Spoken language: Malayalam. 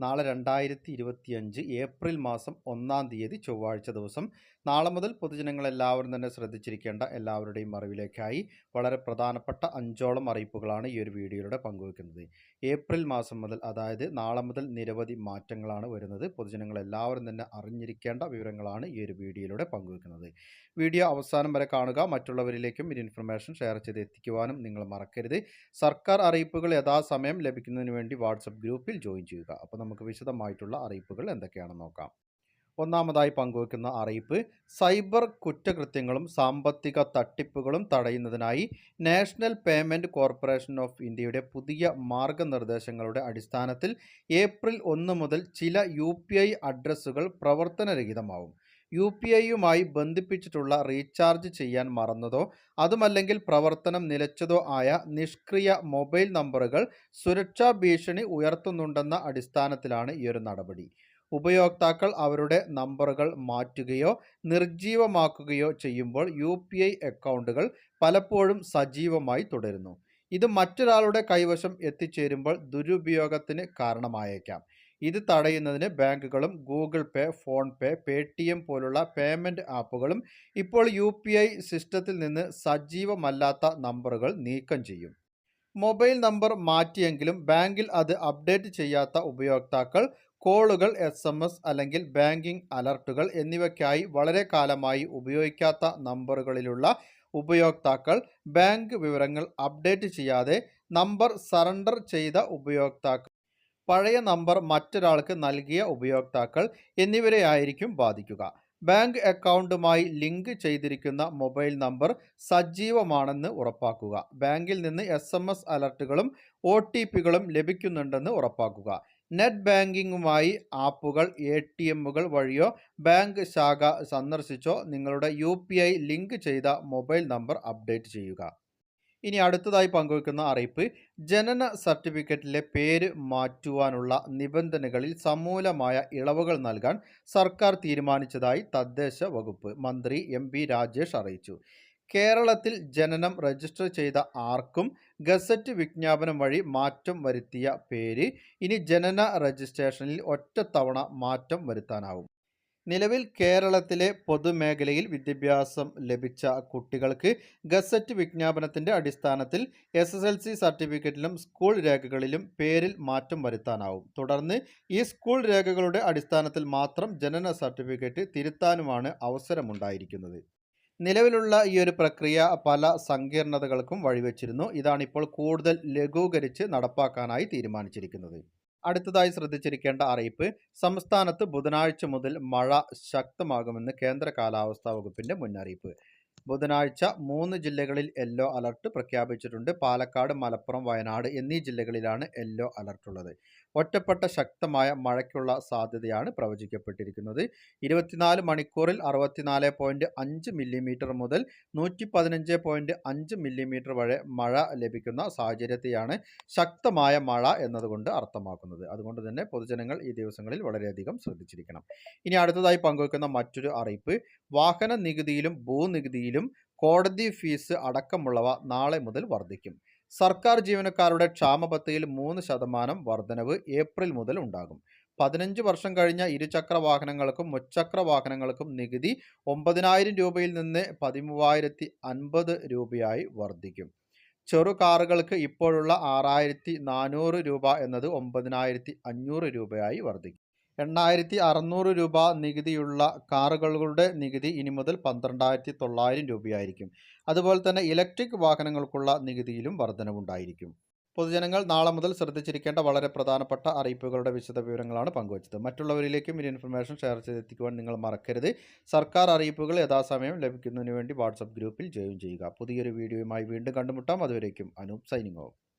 നാളെ രണ്ടായിരത്തി ഇരുപത്തിയഞ്ച് ഏപ്രിൽ മാസം ഒന്നാം തീയതി ചൊവ്വാഴ്ച ദിവസം. നാളെ മുതൽ പൊതുജനങ്ങൾ എല്ലാവരും തന്നെ ശ്രദ്ധിച്ചിരിക്കേണ്ട എല്ലാവരുടെയും അറിവിലേക്കായി വളരെ പ്രധാനപ്പെട്ട അഞ്ചോളം അറിയിപ്പുകളാണ് ഈ ഒരു വീഡിയോയിലൂടെ പങ്കുവെക്കുന്നത്. ഏപ്രിൽ മാസം മുതൽ അതായത് നാളെ മുതൽ നിരവധി മാറ്റങ്ങളാണ് വരുന്നത്. പൊതുജനങ്ങൾ എല്ലാവരും തന്നെ അറിഞ്ഞിരിക്കേണ്ട വിവരങ്ങളാണ് ഈ ഒരു വീഡിയോയിലൂടെ പങ്കുവെക്കുന്നത്. വീഡിയോ അവസാനം വരെ കാണുക. മറ്റുള്ളവരിലേക്കും ഈ ഇൻഫർമേഷൻ ഷെയർ ചെയ്ത് എത്തിക്കുവാനും നിങ്ങൾ മറക്കരുത്. സർക്കാർ അറിയിപ്പുകൾ യഥാസമയം ലഭിക്കുന്നതിന് വേണ്ടി വാട്സപ്പ് ഗ്രൂപ്പിൽ ജോയിൻ ചെയ്യുക. അപ്പോൾ നമുക്ക് വിശദമായിട്ടുള്ള അറിയിപ്പുകൾ എന്തൊക്കെയാണെന്ന് നോക്കാം. ഒന്നാമതായി പങ്കുവെക്കുന്ന അറിയിപ്പ് സൈബർ കുറ്റകൃത്യങ്ങളും സാമ്പത്തിക തട്ടിപ്പുകളും തടയുന്നതിനായി നാഷണൽ പേയ്മെന്റ് കോർപ്പറേഷൻ ഓഫ് ഇന്ത്യയുടെ പുതിയ മാർഗനിർദ്ദേശങ്ങളുടെ അടിസ്ഥാനത്തിൽ ഏപ്രിൽ ഒന്ന് മുതൽ ചില യു അഡ്രസ്സുകൾ പ്രവർത്തനരഹിതമാവും. യു പി ഐയുമായി ബന്ധിപ്പിച്ചിട്ടുള്ള റീചാർജ് ചെയ്യാൻ മറന്നതോ അതുമല്ലെങ്കിൽ പ്രവർത്തനം നിലച്ചതോ ആയ നിഷ്ക്രിയ മൊബൈൽ നമ്പറുകൾ സുരക്ഷാ ഭീഷണി ഉയർത്തുന്നുണ്ടെന്ന അടിസ്ഥാനത്തിലാണ് ഈ ഒരു നടപടി. ഉപയോക്താക്കൾ അവരുടെ നമ്പറുകൾ മാറ്റുകയോ നിർജീവമാക്കുകയോ ചെയ്യുമ്പോൾ യു പി ഐ അക്കൗണ്ടുകൾ പലപ്പോഴും സജീവമായി തുടരുന്നു. ഇത് മറ്റൊരാളുടെ കൈവശം എത്തിച്ചേരുമ്പോൾ ദുരുപയോഗത്തിന് കാരണമായേക്കാം. ഇത് തടയുന്നതിന് ബാങ്കുകളും Google Pay phone pay T M പോലുള്ള പേയ്മെന്റ് ആപ്പുകളും ഇപ്പോൾ യു പി ഐ സിസ്റ്റത്തിൽ നിന്ന് സജീവമല്ലാത്ത നമ്പറുകൾ നീക്കം ചെയ്യും. മൊബൈൽ നമ്പർ മാറ്റിയെങ്കിലും ബാങ്കിൽ അത് അപ്ഡേറ്റ് ചെയ്യാത്ത ഉപയോക്താക്കൾ കോളുകൾ എസ് എം എസ് അല്ലെങ്കിൽ ബാങ്കിംഗ് അലർട്ടുകൾ എന്നിവയ്ക്കായി വളരെ കാലമായി ഉപയോഗിക്കാത്ത നമ്പറുകളിലുള്ള ഉപയോക്താക്കൾ ബാങ്ക് വിവരങ്ങൾ അപ്ഡേറ്റ് ചെയ്യാതെ നമ്പർ സറണ്ടർ ചെയ്ത ഉപയോക്താക്കൾ പഴയ നമ്പർ മറ്റൊരാൾക്ക് നൽകിയ ഉപയോക്താക്കൾ എന്നിവരെയായിരിക്കും ബാധിക്കുക. ബാങ്ക് അക്കൗണ്ടുമായി ലിങ്ക് ചെയ്തിരിക്കുന്ന മൊബൈൽ നമ്പർ സജീവമാണെന്ന് ഉറപ്പാക്കുക. ബാങ്കിൽ നിന്ന് എസ് എം എസ് അലർട്ടുകളും ഒ ടി പികളും ലഭിക്കുന്നുണ്ടെന്ന് ഉറപ്പാക്കുക. നെറ്റ് ബാങ്കിങ്ങുമായി ആപ്പുകൾ എ ടി എമ്മുകൾ വഴിയോ ബാങ്ക് ശാഖ സന്ദർശിച്ചോ നിങ്ങളുടെ യു ലിങ്ക് ചെയ്ത മൊബൈൽ നമ്പർ അപ്ഡേറ്റ് ചെയ്യുക. ഇനി അടുത്തതായി പങ്കുവെക്കുന്ന അറിയിപ്പ് ജനന സർട്ടിഫിക്കറ്റിലെ പേര് മാറ്റുവാനുള്ള നിബന്ധനകളിൽ സമൂലമായ ഇളവുകൾ നൽകാൻ സർക്കാർ തീരുമാനിച്ചതായി തദ്ദേശ വകുപ്പ് മന്ത്രി എം രാജേഷ് അറിയിച്ചു. കേരളത്തിൽ ജനനം രജിസ്റ്റർ ചെയ്ത ആർക്കും ഗസറ്റ് വിജ്ഞാപനം വഴി മാറ്റം വരുത്തിയ പേര് ഇനി ജനന രജിസ്ട്രേഷനിൽ ഒറ്റത്തവണ മാറ്റം വരുത്താനാവും. നിലവിൽ കേരളത്തിലെ പൊതുമേഖലയിൽ വിദ്യാഭ്യാസം ലഭിച്ച കുട്ടികൾക്ക് ഗസറ്റ് വിജ്ഞാപനത്തിന്റെ അടിസ്ഥാനത്തിൽ എസ് എസ് എൽ സി സർട്ടിഫിക്കറ്റിലും സ്കൂൾ രേഖകളിലും പേരിൽ മാറ്റം വരുത്താനാവും. തുടർന്ന് ഈ സ്കൂൾ രേഖകളുടെ അടിസ്ഥാനത്തിൽ മാത്രം ജനന സർട്ടിഫിക്കറ്റ് തിരുത്താനുമാണ് അവസരമുണ്ടായിരിക്കുന്നത്. നിലവിലുള്ള ഈ ഒരു പ്രക്രിയ പല സങ്കീർണതകൾക്കും വഴിവെച്ചിരുന്നു. ഇതാണിപ്പോൾ കൂടുതൽ ലഘൂകരിച്ച് നടപ്പാക്കാനായി തീരുമാനിച്ചിരിക്കുന്നത്. അടുത്തതായി ശ്രദ്ധിച്ചിരിക്കേണ്ട അറിയിപ്പ് സംസ്ഥാനത്ത് ബുധനാഴ്ച മുതൽ മഴ ശക്തമാകുമെന്ന് കേന്ദ്ര കാലാവസ്ഥാ വകുപ്പിന്റെ മുന്നറിയിപ്പ്. ബുധനാഴ്ച മൂന്ന് ജില്ലകളിൽ യെല്ലോ അലർട്ട് പ്രഖ്യാപിച്ചിട്ടുണ്ട്. പാലക്കാട് മലപ്പുറം വയനാട് എന്നീ ജില്ലകളിലാണ് യെല്ലോ അലർട്ട് ഉള്ളത് ഒറ്റപ്പെട്ട ശക്തമായ മഴയ്ക്കുള്ള സാധ്യതയാണ് പ്രവചിക്കപ്പെട്ടിരിക്കുന്നത്. ഇരുപത്തിനാല് മണിക്കൂറിൽ അറുപത്തിനാല് പോയിന്റ് അഞ്ച് മില്ലിമീറ്റർ മുതൽ നൂറ്റി പതിനഞ്ച് പോയിന്റ് അഞ്ച് മില്ലിമീറ്റർ വരെ മഴ ലഭിക്കുന്ന സാഹചര്യത്തെയാണ് ശക്തമായ മഴ എന്നതുകൊണ്ട് അർത്ഥമാക്കുന്നത്. അതുകൊണ്ട് തന്നെ പൊതുജനങ്ങൾ ഈ ദിവസങ്ങളിൽ വളരെയധികം ശ്രദ്ധിച്ചിരിക്കണം. ഇനി അടുത്തതായി പങ്കുവെക്കുന്ന മറ്റൊരു അറിയിപ്പ്. വാഹന നികുതിയിലും ഭൂനികുതിയിലും കോടതി ഫീസ് അടക്കമുള്ളവ നാളെ മുതൽ വർദ്ധിക്കും. സർക്കാർ ജീവനക്കാരുടെ ക്ഷാമബത്തയിൽ മൂന്ന് ശതമാനം വർധനവ് ഏപ്രിൽ മുതൽ ഉണ്ടാകും. പതിനഞ്ച് വർഷം കഴിഞ്ഞ ഇരുചക്ര വാഹനങ്ങൾക്കും മുച്ചക്ര വാഹനങ്ങൾക്കും നികുതി ഒമ്പതിനായിരം രൂപയിൽ നിന്ന് പതിമൂവായിരത്തി അൻപത് രൂപയായി വർദ്ധിക്കും. ചെറു കാറുകൾക്ക് ഇപ്പോഴുള്ള ആറായിരത്തി നാനൂറ് രൂപ എന്നത് ഒമ്പതിനായിരത്തി അഞ്ഞൂറ് രൂപയായി വർദ്ധിക്കും. എണ്ണായിരത്തി അറുന്നൂറ് രൂപ നികുതിയുള്ള കാറുകളുടെ നികുതി ഇനി മുതൽ പന്ത്രണ്ടായിരത്തി തൊള്ളായിരം രൂപയായിരിക്കും. അതുപോലെ തന്നെ ഇലക്ട്രിക് വാഹനങ്ങൾക്കുള്ള നികുതിയിലും വർധനവുണ്ടായിരിക്കും. പൊതുജനങ്ങൾ നാളെ മുതൽ ശ്രദ്ധിച്ചിരിക്കേണ്ട വളരെ പ്രധാനപ്പെട്ട അറിയിപ്പുകളുടെ വിശദ വിവരങ്ങളാണ് പങ്കുവച്ചത്. മറ്റുള്ളവരിലേക്കും ഈ ഇൻഫർമേഷൻ ഷെയർ ചെയ്തെത്തിക്കുവാൻ നിങ്ങൾ മറക്കരുത്. സർക്കാർ അറിയിപ്പുകൾ യഥാസമയം ലഭിക്കുന്നതിന് വേണ്ടി വാട്സപ്പ് ഗ്രൂപ്പിൽ ജോയിൻ ചെയ്യുക. പുതിയൊരു വീഡിയോയുമായി വീണ്ടും കണ്ടുമുട്ടാം. അതുവരേക്കും അനൂപ് സൈനിങ് ഓഫ്.